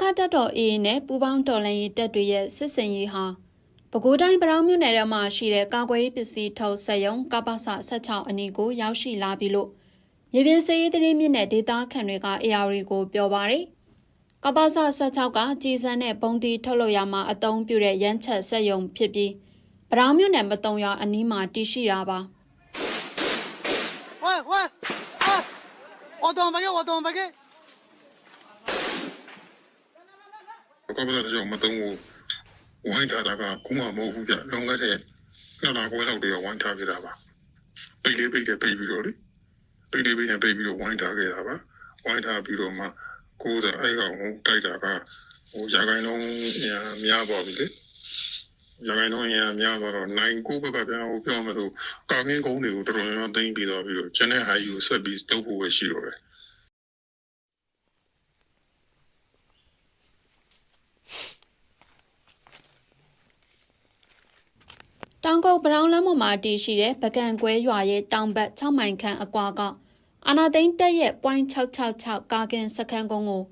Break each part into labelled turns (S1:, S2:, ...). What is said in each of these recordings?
S1: ခတက်တော် AA နဲ့ပူးပေါင်းတော်လှန်ရေးတပ်တွေရဲ့စစ်စင်ရေးဟာပဲခူးတိုင်းပရောင်းမြို့နယ်ထဲမှာရှိတဲ့ကာကွယ်ရေးပစ္စည်းထုတ်ဆက်ရုံကပ္ပစ16အနီးကိုရောက်ရှိလာပြီလို့မြေပြင်စေရေးသတင်းမြင့်တဲ့ဒေတာခန့်တွေက AR ကိုပြောပါရယ်ကပ္ပစ16ကကြည်စံတဲ့ဘုံတီထုတ်လုပ်ရမှာအသုံးပြုတဲ့ရန်ချက်ဆက်ရုံဖြစ်ပြီးပရောင်းမြို့နယ်မတုံရွာအနီးမှာတည်ရှိရပါ
S2: ဝဲဝဲအော်တော်မကြီးအော်တော်မကြီး 给？
S3: ကောက်ကစားကြောင့်မတုံးဘူးဝိုင်းထားတာကခုမှမဟုတ်ဘူးပြလောကတဲ့နှစ်လခွဲလောက်တည်းဝိုင်းထားခဲ့တာပါပိတ်လေးပိတ်တယ်ပိတ်ပြီးတော့လေပိတ်လေးပိတ်နေပိတ်ပြီးတော့ဝိုင်းထားခဲ့တာပါဝိုင်းထားပြီးတော့မှကိုယ်စားအဲ့ကောင်ကိုတိုက်တာကဟိုရာခိုင်နှုန်းညာများသွားပြီလေရာခိုင်နှုန်းညာများသွားတော့နိုင်ကိုဘက်ကပြန်ဟိုပြောမှဆိုကာကင်းကုန်းတွေကိုတော်တော်များများသိမ်းပြီးတော့ပြီးတော့ကျန်တဲ့ဟာယူဆက်ပြီးတုပ်ဖို့ပဲရှိတော့တယ်
S1: တောင်ကုတ်ပရောင်းလမ်းပေါ်မှာတည်ရှိတဲ့ပကံကွဲရွာရဲ့တောင်ဘက်6မိုင်ခန့်အကွာကအာနာသိန်းတက်ရဲ့ .666 ကာကင်စခန်းကုန်းကို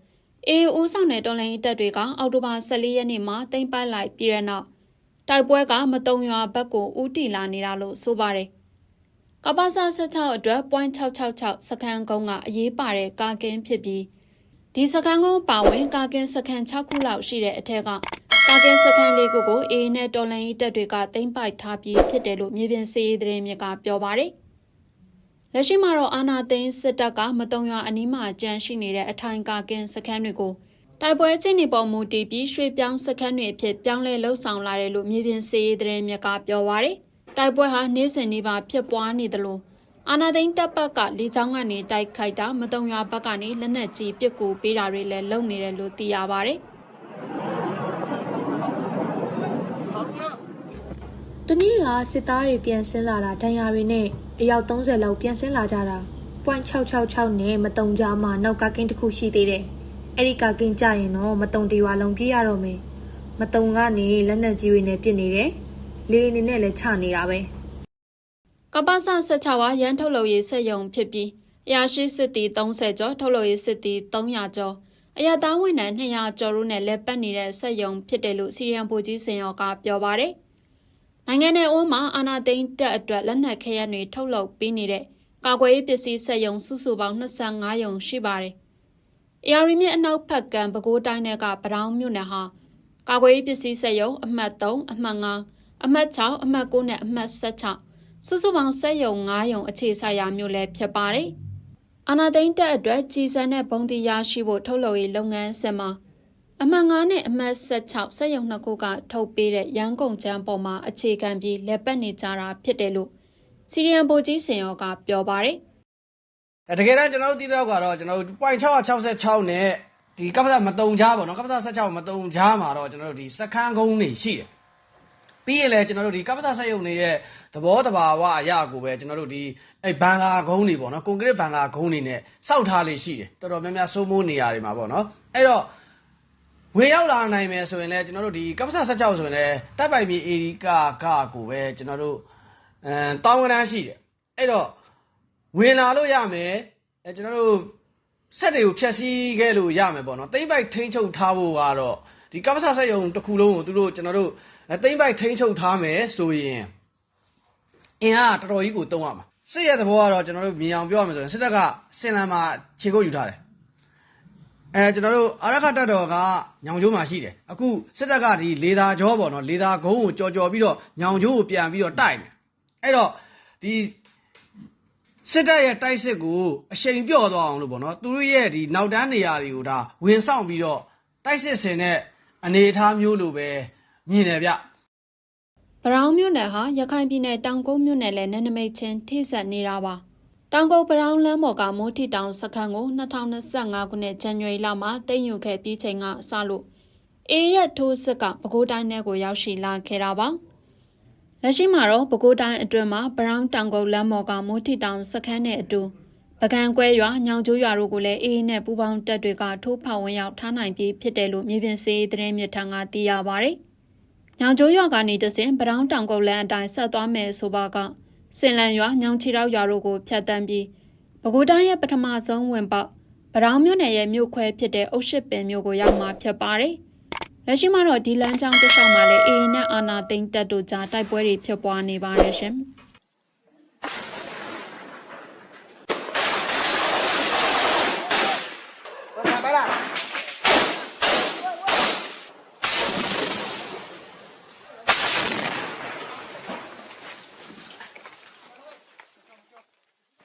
S1: အေးဦးဆောင်တဲ့တော်လိုင်းတပ်တွေကအောက်တိုဘာ14ရက်နေ့မှာတင်ပိုက်လိုက်ပြီးတဲ့နောက်တိုက်ပွဲကမတုံရွာဘက်ကိုဦးတည်လာနေတာလို့ဆိုပါတယ်။ကပ္ပစ16အတွက် .666 စခန်းကုန်းကအရေးပါတဲ့ကာကင်ဖြစ်ပြီးဒီစခန်းကုန်းပါဝင်ကာကင်စခန်း6ခုလောက်ရှိတဲ့အထက်က ကာကင်စခန်းလေးခုကိုအေးနဲ့တော်လန်ရေးတပ်တွေကတင်ပိုက်ထားပြီးဖြစ်တယ်လို့မြေပြင်စစ်ရေးသတင်းမြစ်ကပြောပါတယ်။လက်ရှိမှာတော့အာနာသိန်းစစ်တပ်ကမတုံရွာအနီးမှာကြန့်ရှိနေတဲ့အထိုင်ကာကင်စခန်းတွေကိုတိုက်ပွဲချင်းနေပေါ်မူတည်ပြီးရွှေ့ပြောင်းစခန်းတွေအဖြစ်ပြောင်းလဲလှုပ်ဆောင်လာတယ်လို့မြေပြင်စစ်ရေးသတင်းမြစ်ကပြောပါတယ်။တိုက်ပွဲဟာနေ့စဉ်နေ့ပါဖြစ်ပွားနေသလိုအာနာသိန်းတပ်ပတ်ကလေကြောင်းကနေတိုက်ခိုက်တာမတုံရွာဘက်ကနေလက်နက်ကြီးပစ်ကူပေးတာတွေလည်းလုပ်နေတယ်လို့သိရပါတယ်။
S4: တနည်းကစစ်သားတွေပြန်ဆင်းလာတာဒဏ်ရာတွေနဲ့အယောက်30လောက်ပြန်ဆင်းလာကြတာ .666 နဲ့မတုံကြမှာနောက်ကကင်းတစ်ခုရှိသေးတယ်အဲ့ဒီကကင်းကြရင်တော့မတုံတရွာလုံးပြေးရတော့မယ်မတုံကနေလက်နက်ကြီးတွေနဲ့ပစ်နေတယ်လေအနေနဲ့လည်းချနေတာပဲ
S1: ကပ္ပစ16ဝါရန်ထုတ်လုပ်ရေးစက်ယုံဖြစ်ပြီးအရာရှိစစ်တီ30ကျော်ထုတ်လုပ်ရေးစစ်တီ300ကျော်အရသားဝန်ထမ်း200ကျော်တို့နဲ့လက်ပတ်နေတဲ့စက်ယုံဖြစ်တယ်လို့စီရီယံဗိုလ်ကြီးစင်ရောကပြောပါတယ်။ နိုင်ငံ내အိုးမှာအာနာသိန်းတက်အတွက်လက်နက်ခဲယမ်းတွေထုတ်လုပ်ပေးနေတဲ့ကာကွယ်ရေးပစ္စည်းစက်ယုံစုစုပေါင်း25ယုံရှိပါတယ်။ AR မြင့်အနောက်ဖက်ကံပဲခူးတိုင်းနယ်ကပတောင်းမြို့နယ်ဟာကာကွယ်ရေးပစ္စည်းစက်ယုံအမှတ်3အမှတ်5အမှတ်6အမှတ်9နဲ့အမှတ်16စုစုပေါင်းစက်ယုံ9ယုံအခြေဆိုင်ရာမျိုးလည်းဖြစ်ပါတယ်။အာနာသိန်းတက်အတွက်ကြီးစံတဲ့ဘုံတီရရှိဖို့ထုတ်လုပ်ရေးလုပ်ငန်းစဉ်မှာ အမှတ်9နဲ့အမှတ်16စက်ယုံနှစ်ခုကထုတ်ပေးတဲ့ရန်ကုန်ချမ်းပေါ်မှာအခြေခံပြီးလက်ပတ်နေကြတာဖြစ်တယ်လို့စီရီယံဗိုလ်ကြီးစင်ရောကပြောပါတယ်။
S2: အဲတကယ်တမ်းကျွန်တော်တို့တည်တော့ကတော့ကျွန်တော်တို့ .666 နဲ့ဒီကပ္ပစမတုံကြားပေါ့နော်ကပ္ပစ16မတုံကြားမှာတော့ကျွန်တော်တို့ဒီစခန်းကုန်းတွေရှိတယ်ပြီးရင်လည်းကျွန်တော်တို့ဒီကပ္ပစဆက်ယုံတွေရဲ့သဘောတဘာဝအရာကိုပဲကျွန်တော်တို့ဒီအဲဘန်ကာကုန်းတွေပေါ့နော်ကွန်ကရစ်ဘန်ကာကုန်းတွေနဲ့စောက်ထားလေးရှိတယ်တော်တော်များများစိုးမိုးနေရာတွေမှာပေါ့နော်အဲ့တော့ ဝင်ရောက်လာနိုင်မယ်ဆိုရင်လည်းကျွန်တော်တို့ဒီကပ္ပစ16ဆိုရင်လည်းတပ်ပိုင်မြေအေရီကာကကိုပဲကျွန်တော်တို့အဲတောင်းကနန်းရှိတယ်အဲ့တော့ဝင်လာလို့ရမယ်အဲကျွန်တော်တို့ဆက်တွေကိုဖြတ်စည်းခဲ့လို့ရမယ်ပေါ့နော်သိမ့်ပိုက်ထိန်းချုပ်ထားဖို့ကတော့ဒီကပ္ပစဆက်ယုံတစ်ခုလုံးကိုသူတို့ကျွန်တော်တို့အဲသိမ့်ပိုက်ထိန်းချုပ်ထားမယ်ဆိုရင်အင်အားတော်တော်ကြီးကိုတုံးရမှာစစ်ရဲ့သဘောကတော့ကျွန်တော်တို့မြင်အောင်ပြောရမယ်ဆိုရင်စစ်တပ်ကစင်လန်မှာခြေကုပ်ယူထားတယ် အဲကျွန်တော်တို့အာရခတပ်တော်ကညောင်ကျိုးမှာရှိတယ်အခုစစ်တပ်ကဒီလေသာကြောပေါ့နော်လေသာကုန်းကိုကြော်ကြော်ပြီးတော့ညောင်ကျိုးကိုပြန်ပြီးတော့တိုက်တယ်အဲ့တော့ဒီစစ်တပ်ရဲ့တိုက်စစ်ကိုအရှိန်ပြော့သွားအောင်လို့ပေါ့နော်သူတို့ရဲ့ဒီနောက်တန်းနေရာတွေကိုဒါဝင်ဆောင်ပြီးတော့တိုက်စစ်ဆင်တဲ့အနေအထားမျိုးလိုပဲမြင်တယ်ဗျ
S1: ဗရောင်းမြို့နယ်ဟာရခိုင်ပြည်နယ်တောင်ကုန်းမြို့နယ်လည်းနယ်နိမိတ်ချင်းထိစပ်နေတာပါ။ တောင်ကုန်းဗရောင်းလမ်းပေါ်ကမိုးထီတောင်စခန်းကို2025ခုနှစ်ဇန်နဝါရီလမှာတင်ယူခဲ့ပြီးချိန်ကစလို့အေးရက်ထိုးစစ်ကပဲခူးတိုင်းနယ်ကိုရောက်ရှိလာခဲ့တာပါ။လက်ရှိမှာတော့ပဲခူးတိုင်းအတွင်းမှာဗရောင်းတောင်ကုန်းလမ်းပေါ်ကမိုးထီတောင်စခန်းနဲ့အတူပကံကွဲရွာညောင်ကျိုးရွာတို့ကိုလည်းအေးနဲ့ပူပေါင်းတပ်တွေကထိုးဖောက်ဝင်ရောက်ထားနိုင်ပြီးဖြစ်တယ်လို့မြေပြင်စစ်ရေးသတင်းမြစ်ထံကသိရပါဗျ။ညောင်ကျိုးရွာကနေတဆင်ပတောင်းတောင်ကုန်းလမ်းအတိုင်းဆက်သွားမယ်ဆိုပါက စင်လန်ရွာညောင်ချီတောက်ရွာတို့ကိုဖျက်တမ်းပြီးပဲခူးတိုင်းရဲ့ပထမဆုံးဝင်ပေါက်ဗရောင်းမြို့နယ်ရဲ့မြို့ခွဲဖြစ်တဲ့အုတ်ရှစ်ပင်မြို့ကိုရောက်မှာဖြစ်ပါတယ်။လက်ရှိမှာတော့ဒီလမ်းကြောင်းတစ်လျှောက်မှာလည်းအေအေနဲ့အာနာသိန်းတပ်တို့ကြားတိုက်ပွဲတွေဖြစ်ပွားနေပါတယ်ရှင်။